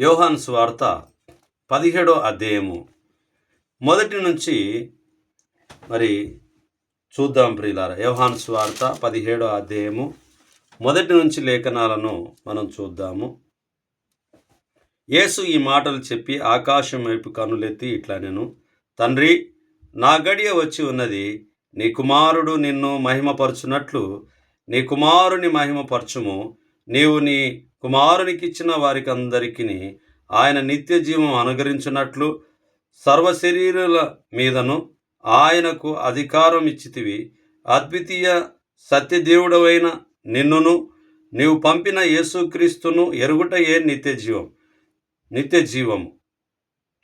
యోహాన్ స్వార్త పదిహేడో అధ్యాయము. మొదటి నుంచి మరి చూద్దాం ప్రియులార. యోహాన్ స్వార్త పదిహేడో అధ్యాయము. మొదటి నుంచి లేఖనాలను మనం చూద్దాము. యేసు ఈ మాటలు చెప్పి ఆకాశం వైపు కనులెత్తి ఇట్లా నేను తండ్రి నా గడియ వచ్చి ఉన్నది నీ కుమారుడు నిన్ను మహిమపరచునట్లు నీ కుమారుని మహిమపరచుము నీవు నీ కుమారునికిచ్చిన వారికి అందరికీ ఆయన నిత్య జీవం అనుగరించినట్లు సర్వ శరీరుల మీదను ఆయనకు అధికారం ఇచ్చితివి అద్వితీయ సత్యదేవుడవైన నిన్నును నీవు పంపిన యేసుక్రీస్తును ఎరుగుటయే నిత్య జీవం నిత్య జీవము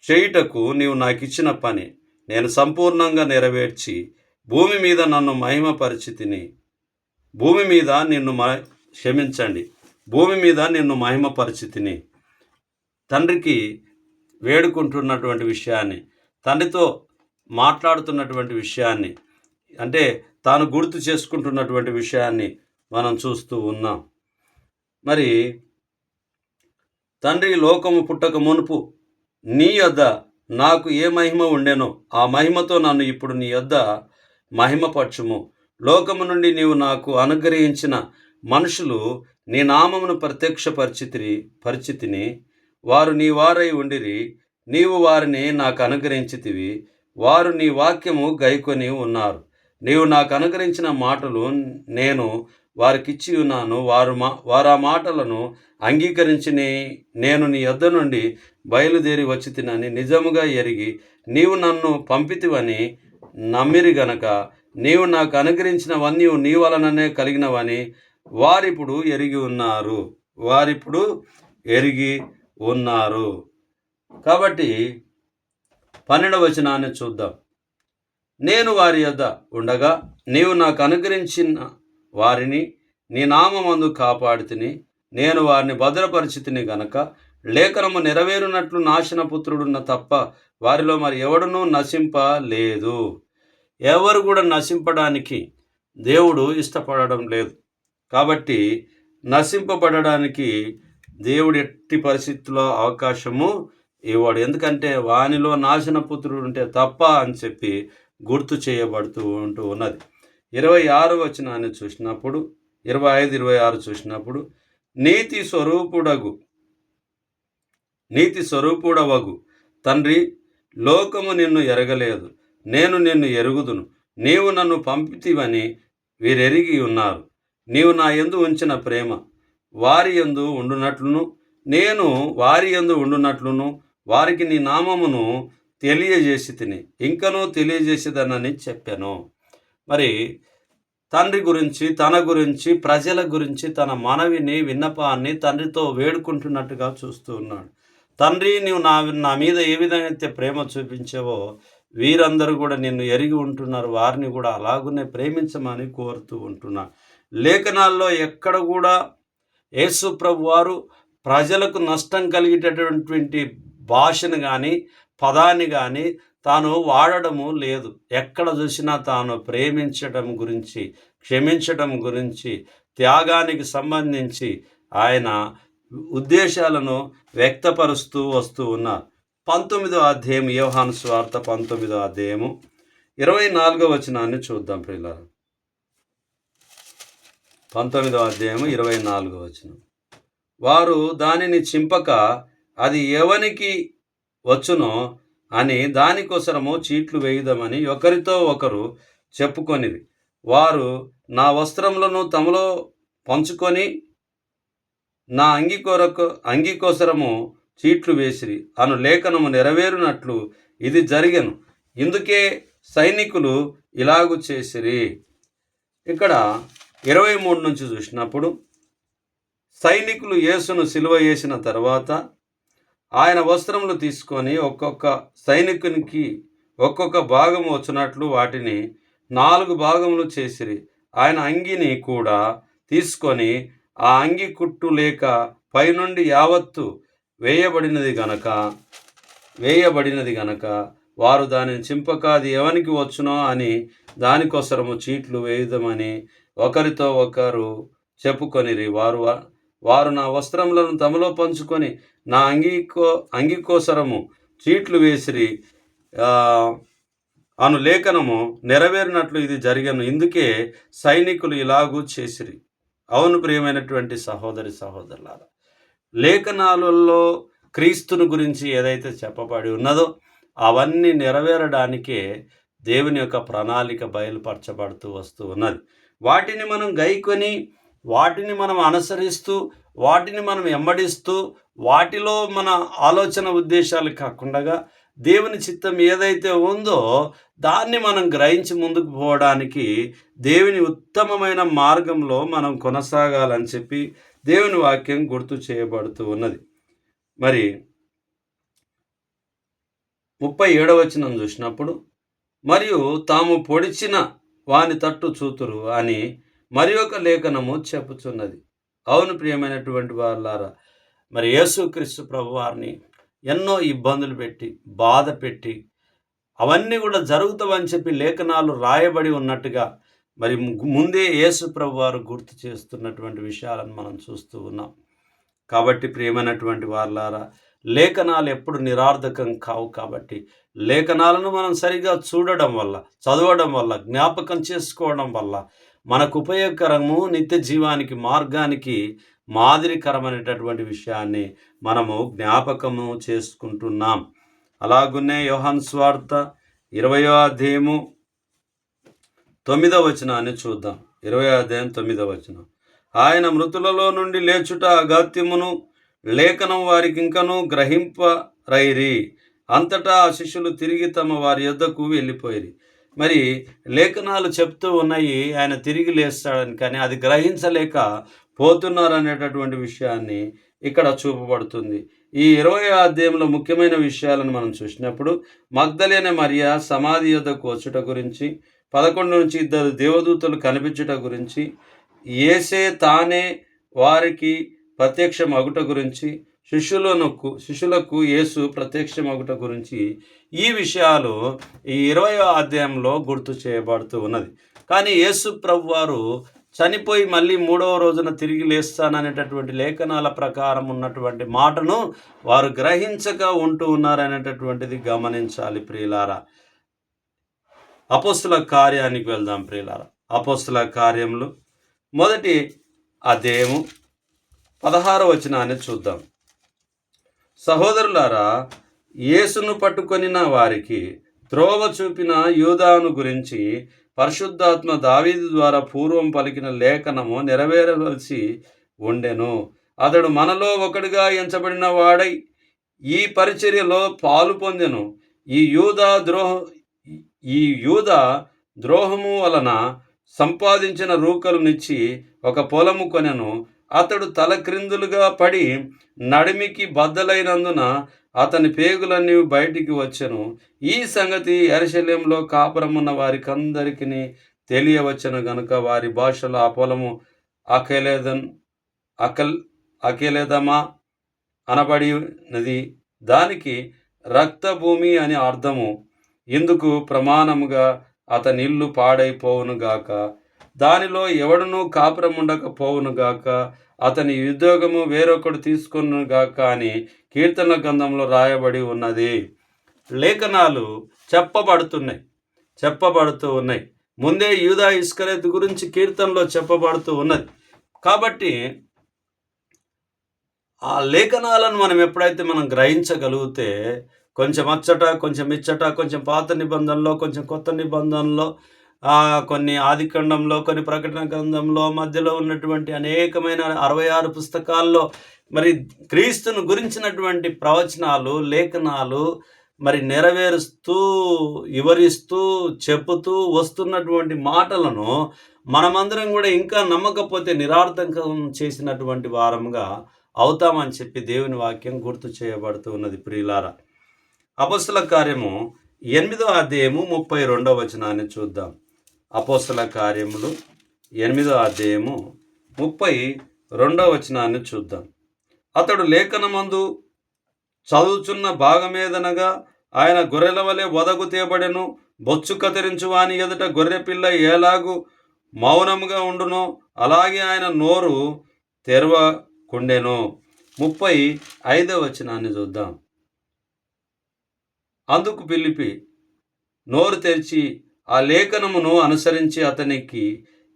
చేయుటకు నీవు నాకిచ్చిన పని నేను సంపూర్ణంగా నెరవేర్చి భూమి మీద నన్ను మహిమపరిచితిని. భూమి మీద నిన్ను మ క్షమించండి. భూమి మీద నిన్ను మహిమ పరిస్థితిని తండ్రికి వేడుకుంటున్నటువంటి విషయాన్ని తండ్రితో మాట్లాడుతున్నటువంటి విషయాన్ని అంటే తాను గుర్తు చేసుకుంటున్నటువంటి విషయాన్ని మనం చూస్తూ ఉన్నాం. మరి తండ్రి లోకము పుట్టక మునుపు నీ యొద్ద నాకు ఏ మహిమ ఉండెనో ఆ మహిమతో నన్ను ఇప్పుడు నీ యొద్ద మహిమపరచుము. లోకము నుండి నీవు నాకు అనుగ్రహించిన మనుషులు నీ నామమును ప్రత్యక్షపరిచితిరి పరిచితిని. వారు నీ వారై ఉండిరి నీవు వారిని నాకు అనుగ్రహించితివి. వారు నీ వాక్యము గైకొని ఉన్నారు. నీవు నాకు అనుగ్రహించిన మాటలు నేను వారికిచ్చి ఉన్నాను. వారు మా వారు ఆ మాటలను అంగీకరించి నేను నీ యొద్ద నుండి బయలుదేరి వచ్చి తినని నిజముగా ఎరిగి నీవు నన్ను పంపితివని నమ్మిరి గనక నీవు నాకు అనుగ్రహించినవన్నీ నీ వలననే కలిగినవని వారిప్పుడు ఎరిగి ఉన్నారు వారిప్పుడు ఎరిగి ఉన్నారు. కాబట్టి పన్నెండవ వచనాన్ని చూద్దాం. నేను వారి యొద్ద ఉండగా నీవు నాకు అనుగ్రహించిన వారిని నీ నామమందు కాపాడుతుని. నేను వారిని భద్రపరిచితిని గనక లేఖనము నెరవేరునట్లు నాశనపుత్రుడున్న తప్ప వారిలో మరి ఎవడనూ నశింపలేదు. ఎవరు కూడా నశింపడానికి దేవుడు ఇష్టపడడం లేదు. కాబట్టి నశింపబడడానికి దేవుడు ఎట్టి పరిస్థితుల్లో అవకాశము ఇవ్వడు. ఎందుకంటే వానిలో నాశన పుత్రుడు ఉంటే తప్ప అని చెప్పి గుర్తు చేయబడుతూ ఉంటూ ఉన్నది. ఇరవై ఆరు వచనాన్ని చూసినప్పుడు ఇరవై ఐదు ఇరవై ఆరు చూసినప్పుడు నీతి స్వరూపుడగు నీతి స్వరూపుడవగు. తండ్రి లోకము నిన్ను ఎరగలేదు నేను నిన్ను ఎరుగుదును నీవు నన్ను పంపితివని వీరెరిగి ఉన్నారు. నీవు నా యందు ఉంచిన ప్రేమ వారి యందు ఉండునట్లును నేను వారి యందు ఉండునట్లును వారికి నీ నామమును తెలియజేసి తిని ఇంకనూ తెలియజేసేదనని చెప్పాను. మరి తండ్రి గురించి తన గురించి ప్రజల గురించి తన మనవిని విన్నపాన్ని తండ్రితో వేడుకుంటున్నట్టుగా చూస్తూ ఉన్నాడు. తండ్రి నీవు నా నా మీద ఏ విధంగా అయితే ప్రేమ చూపించావో వీరందరూ కూడా నిన్ను ఎరిగి ఉంటున్నారు. వారిని కూడా అలాగునే ప్రేమించమని కోరుతూ ఉంటున్నా. లేఖనాల్లో ఎక్కడ కూడా యేసు ప్రభు వారు ప్రజలకు నష్టం కలిగేటటువంటి భాషను కానీ పదాన్ని కానీ తాను వాడడము లేదు. ఎక్కడ చూసినా తాను ప్రేమించడం గురించి క్షమించడం గురించి త్యాగానికి సంబంధించి ఆయన ఉద్దేశాలను వ్యక్తపరుస్తూ వస్తూ ఉన్నారు. పంతొమ్మిదో అధ్యాయం యోహాను స్వార్థ పంతొమ్మిదో అధ్యాయము ఇరవై నాలుగో వచనాన్ని చూద్దాం పిల్లలు పంతొమ్మిదో అధ్యాయము ఇరవై నాలుగో వచనం. వారు దానిని చింపక అది ఎవనికి వచ్చునో అని దానికోసరము చీట్లు వేయుదామని ఒకరితో ఒకరు చెప్పుకొనిది వారు నా వస్త్రములను తమలో పంచుకొని నా అంగి కొరకు అంగి కోసరము చీట్లు వేసిరి. అను లేఖనము నెరవేరునట్లు ఇది జరిగను. ఇందుకే సైనికులు ఇలాగు చేసిరి. ఇక్కడ ఇరవై మూడు నుంచి చూసినప్పుడు సైనికులు యేసును సిలువ వేసిన తర్వాత ఆయన వస్త్రములు తీసుకొని ఒక్కొక్క సైనికునికి ఒక్కొక్క భాగం వచ్చినట్లు వాటిని నాలుగు భాగములు చేసిరి. ఆయన అంగిని కూడా తీసుకొని ఆ అంగి కుట్టు లేక పైనుండి యావత్తు వేయబడినది గనక వేయబడినది గనక వారు దానిని చింపక అది ఎవనికి వచ్చునో అని దానికోసరము చీట్లు వేయుదమని ఒకరితో ఒకరు చెప్పుకొనిరి. వారు వారు నా వస్త్రములను తమలో పంచుకొని నా అంగీకో అంగీకోసరము చీట్లు వేసిరి. అను లేఖనము నెరవేరినట్లు ఇది జరిగను. ఇందుకే సైనికులు ఇలాగూ చేసిరి. అవును ప్రియమైనటువంటి సహోదరి సహోదరులారా లేఖనాలలో క్రీస్తుని గురించి ఏదైతే చెప్పబడి ఉన్నదో అవన్నీ నెరవేరడానికే దేవుని యొక్క ప్రణాళిక బయలుపరచబడుతూ వస్తూ ఉన్నది. వాటిని మనం గైకొని వాటిని మనం అనుసరిస్తూ వాటిని మనం ఎమ్మడిస్తూ వాటిలో మన ఆలోచన ఉద్దేశాలు కాకుండా దేవుని చిత్తం ఏదైతే ఉందో దాన్ని మనం గ్రహించి ముందుకు పోవడానికి దేవుని ఉత్తమమైన మార్గంలో మనం కొనసాగాలని చెప్పి దేవుని వాక్యం గుర్తు చేయబడుతూ ఉన్నది. మరి ముప్పై ఏడవచనం చూసినప్పుడు మరియు తాము పొడిచిన వాని తట్టు చూతురు అని మరి ఒక లేఖనము చెప్పుచున్నది. అవును ప్రియమైనటువంటి వాళ్ళారా మరి యేసుక్రీస్తు ప్రభు వారిని ఎన్నో ఇబ్బందులు పెట్టి బాధ పెట్టి అవన్నీ కూడా జరుగుతావని చెప్పి లేఖనాలు రాయబడి ఉన్నట్టుగా మరి ముందే యేసు ప్రభు వారు గుర్తు చేస్తున్నటువంటి విషయాలను మనం చూస్తూ ఉన్నాం. కాబట్టి ప్రియమైనటువంటి వాళ్ళారా లేఖనాలు ఎప్పుడు నిరార్థకం కావు కాబట్టి లేఖనాలను మనం సరిగా చూడడం వల్ల చదవడం వల్ల జ్ఞాపకం చేసుకోవడం వల్ల మనకు ఉపయోగకరము నిత్య జీవానికి మార్గానికి మాదిరికరమైనటువంటి విషయాన్ని మనము జ్ఞాపకము చేసుకుంటున్నాం. అలాగునే యోహన్ స్వార్థ ఇరవయో అధ్యాయము తొమ్మిదవ వచనాన్ని చూద్దాం. ఇరవై అధ్యాయం తొమ్మిదవ వచనం. ఆయన మృతులలో నుండి లేచుట అగాత్యమును లేఖనం వారికి గ్రహింప గ్రహింపరైరి. అంతటా ఆ శిష్యులు తిరిగి తమ వారి యొద్దకు వెళ్ళిపోయిరి. మరి లేఖనాలు చెప్తూ ఉన్నాయి ఆయన తిరిగి లేస్తాడని కానీ అది గ్రహించలేక పోతున్నారు అనేటటువంటి విషయాన్ని ఇక్కడ చూపబడుతుంది. ఈ ఇరవై అధ్యాయంలో ముఖ్యమైన విషయాలను మనం చూసినప్పుడు మగ్ధలేని మరియ సమాధి యొద్దకు వచ్చుట గురించి పదకొండు నుంచి ఇద్దరు దేవదూతలు కనిపించుట గురించి ఏసే తానే వారికి ప్రత్యక్ష మగుట గురించి శిష్యులకు శిష్యులకు యేసు ప్రత్యక్ష మగుట గురించి ఈ విషయాలు ఈ ఇరవై అధ్యాయంలో గుర్తు చేయబడుతూ ఉన్నది. కానీ యేసు ప్రభు వారు చనిపోయి మళ్ళీ మూడవ రోజున తిరిగి లేస్తాననేటటువంటి లేఖనాల ప్రకారం ఉన్నటువంటి మాటను వారు గ్రహించక ఉంటూ ఉన్నారనేటటువంటిది గమనించాలి ప్రియులారా. అపోస్తుల కార్యానికి వెళ్దాం ప్రియులారా. అపోస్తుల కార్యములు. మొదటి అధ్యాయము పదహార వచనాన్ని చూద్దాం. సహోదరులారా యేసును పట్టుకొనిన వారికి త్రోవ చూపిన యూదాను గురించి పరిశుద్ధాత్మ దావీదు ద్వారా పూర్వం పలికిన లేఖనము నెరవేరవలసి ఉండెను. అతడు మనలో ఒకడుగా ఎంచబడిన వాడై ఈ పరిచర్యలో పాలు పొందెను. ఈ యూదా ద్రోహ ఈ యూద ద్రోహము వలన సంపాదించిన రూకలునిచ్చి ఒక పొలము కొనెను. అతడు తల క్రిందులుగా పడి నడిమికి బద్దలైనందున అతని పేగులన్నీ బయటికి వచ్చెను. ఈ సంగతి ఎరశల్యంలో కాపురమున్న వారికందరికి తెలియవచ్చెను గనుక వారి భాషలో ఆ పొలము అఖలేదన్ అకల్ అఖిలేదమా అనబడినది. దానికి రక్తభూమి అని అర్థము. ఇందుకు ప్రమాణముగా అతని ఇల్లు పాడైపోవునుగాక దానిలో ఎవడునూ కాపురం గాక? అతని ఉద్యోగము వేరొకడు తీసుకొనుగాక అని కీర్తన గ్రంథంలో రాయబడి ఉన్నది. లేఖనాలు చెప్పబడుతున్నాయి చెప్పబడుతూ ఉన్నాయి. ముందే యూదా ఇస్కరేత్ గురించి కీర్తనలో చెప్పబడుతూ ఉన్నది. కాబట్టి ఆ లేఖనాలను మనం ఎప్పుడైతే మనం గ్రహించగలిగితే కొంచెం అచ్చట కొంచెం ఇచ్చట కొంచెం పాత నిబంధనలో కొంచెం కొత్త నిబంధనలో కొన్ని ఆదికాండంలో కొన్ని ప్రకటన గ్రంథంలో మధ్యలో ఉన్నటువంటి అనేకమైన అరవై ఆరు పుస్తకాల్లో మరి క్రీస్తును గురించినటువంటి ప్రవచనాలు లేఖనాలు మరి నెరవేరుస్తూ వివరిస్తూ చెప్పుతూ వస్తున్నటువంటి మాటలను మనమందరం కూడా ఇంకా నమ్మకపోతే నిరార్థకం చేసినటువంటి వారంగా అవుతామని చెప్పి దేవుని వాక్యం గుర్తు చేయబడుతూ ఉన్నది ప్రియులారా. అపోస్తుల కార్యము ఎనిమిదో అధ్యాయము ముప్పై రెండవ వచనాన్ని చూద్దాం. అపోస్తల కార్యములు ఎనిమిదో అధ్యాయము ముప్పై రెండవ వచనాన్ని చూద్దాం. అతడు లేఖనమందు చదువుచున్న భాగమేదనగా ఆయన గొర్రెల వలె వదకు తీయబడెను బొచ్చు కత్తిరించు వాని ఎదుట గొర్రెపిల్ల ఎలాగూ మౌనముగా ఉండునో అలాగే ఆయన నోరు తెరవకుండెను. ముప్పై ఐదవ వచనాన్ని చూద్దాం. అందుకు పిలిపి నోరు తెరిచి ఆ లేఖనమును అనుసరించి అతనికి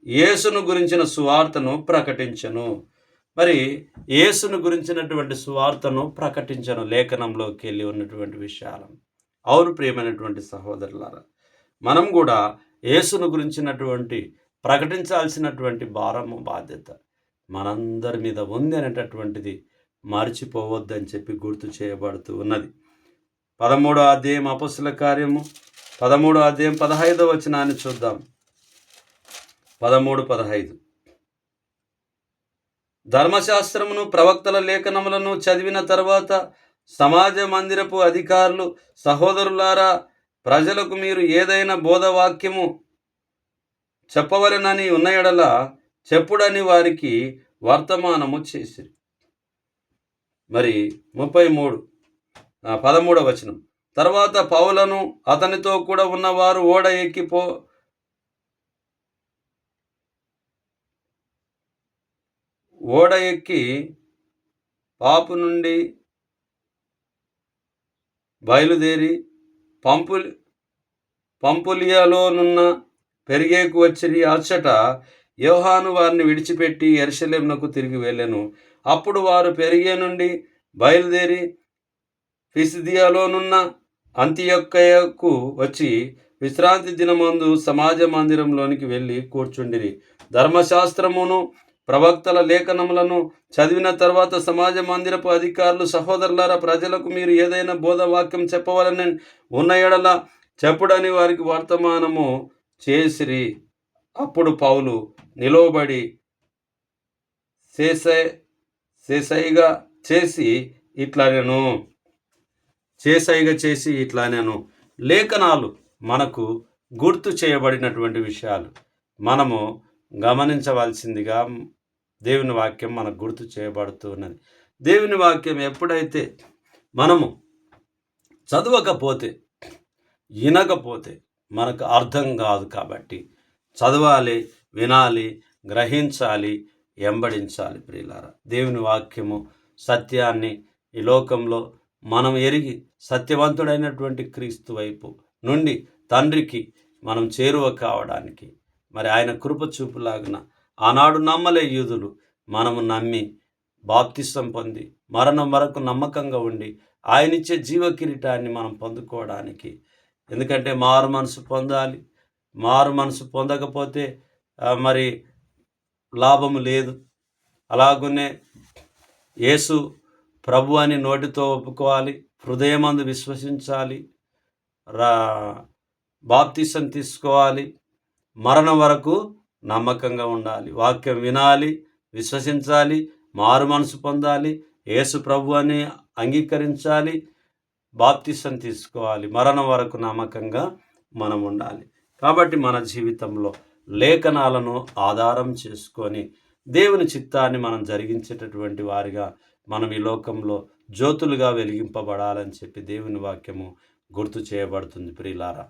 యేసును గురించిన సువార్తను ప్రకటించను. మరి యేసును గురించినటువంటి సువార్తను ప్రకటించను లేఖనంలోకి వెళ్ళి ఉన్నటువంటి విషయాలను అవును ప్రియమైనటువంటి సహోదరులారా మనం కూడా యేసును గురించినటువంటి ప్రకటించాల్సినటువంటి భారము బాధ్యత మనందరి మీద ఉంది అనేటటువంటిది మర్చిపోవద్దని చెప్పి గుర్తు చేయబడుతూ ఉన్నది. పదమూడో అధ్యాయం అపస్సుల కార్యము. పదమూడో అధ్యాయం పదహైదో వచనాన్ని చూద్దాం. పదమూడు పదహైదు. ధర్మశాస్త్రమును ప్రవక్తల లేఖనములను చదివిన తర్వాత సమాజ మందిరపు అధికారులు సహోదరులారా ప్రజలకు మీరు ఏదైనా బోధవాక్యము చెప్పవలెనని ఉన్న ఎడల చెప్పుడని వారికి వర్తమానము చేసిరి. మరి ముప్పై మూడు. పదమూడవ వచనం. తర్వాత పౌలను అతనితో కూడా ఉన్నవారు ఓడ ఎక్కిపో ఓడ ఎక్కి పాపు నుండి బయలుదేరి పంపులి పంపులియాలోనున్న పెరిగేకు వచ్చిరి. అచ్చట యోహాను వారిని విడిచిపెట్టి ఎరుసలేమునకు తిరిగి వెళ్ళాను. అప్పుడు వారు పెరిగే నుండి బయలుదేరి పిసిదియాలోనున్న అంత్యొక్కయకు వచ్చి విశ్రాంతి దినమందు సమాజ మందిరంలోనికి వెళ్ళి కూర్చుండిరి. ధర్మశాస్త్రమును ప్రవక్తల లేఖనములను చదివిన తర్వాత సమాజ మందిరపు అధికారులు సహోదరులారా ప్రజలకు మీరు ఏదైనా బోధవాక్యం చెప్పవాలని ఉన్న ఎడల చెప్పుడని వారికి వర్తమానము చేసిరి. అప్పుడు పౌలు నిలవబడి చేసే చేసైగా చేసి ఇట్లా నేను చేసైగా చేసి ఇట్లా నేను లేఖనాలు మనకు గుర్తు చేయబడినటువంటి విషయాలు మనము గమనించవలసిందిగా దేవుని వాక్యం మనకు గుర్తు చేయబడుతూ ఉన్నది దేవుని వాక్యం ఎప్పుడైతే మనము చదవకపోతే వినకపోతే మనకు అర్థం కాదు కాబట్టి చదవాలి వినాలి గ్రహించాలి ఎంబడించాలి ప్రియులారా. దేవుని వాక్యము సత్యాన్ని ఈ లోకంలో మనం ఎరిగి సత్యవంతుడైనటువంటి క్రీస్తు వైపు నుండి తండ్రికి మనం చేరువ కావడానికి మరి ఆయన కృప చూపులాగిన ఆనాడు నమ్మలే యూదులు మనము నమ్మి బాప్తిష్టం పొంది మరణం వరకు నమ్మకంగా ఉండి ఆయనిచ్చే జీవ కిరీటాన్ని మనం పొందుకోవడానికి. ఎందుకంటే మారు మనసు పొందాలి. మారు మనసు పొందకపోతే మరి లాభము లేదు. అలాగనే యేసు ప్రభు అని నోటితో ఒప్పుకోవాలి హృదయమందు విశ్వసించాలి రా బాప్తిసం తీసుకోవాలి మరణం వరకు నమ్మకంగా ఉండాలి వాక్యం వినాలి విశ్వసించాలి మారు మనసు పొందాలి యేసు ప్రభు అని అంగీకరించాలి బాప్తిసం తీసుకోవాలి మరణం వరకు నమ్మకంగా మనం ఉండాలి. కాబట్టి మన జీవితంలో లేఖనాలను ఆధారం చేసుకొని దేవుని చిత్తాన్ని మనం జరిగించేటటువంటి వారిగా మనం ఈ లోకంలో జ్యోతులుగా వెలిగింపబడాలని చెప్పి దేవుని వాక్యము గుర్తు చేయబడుతుంది ప్రియులారా.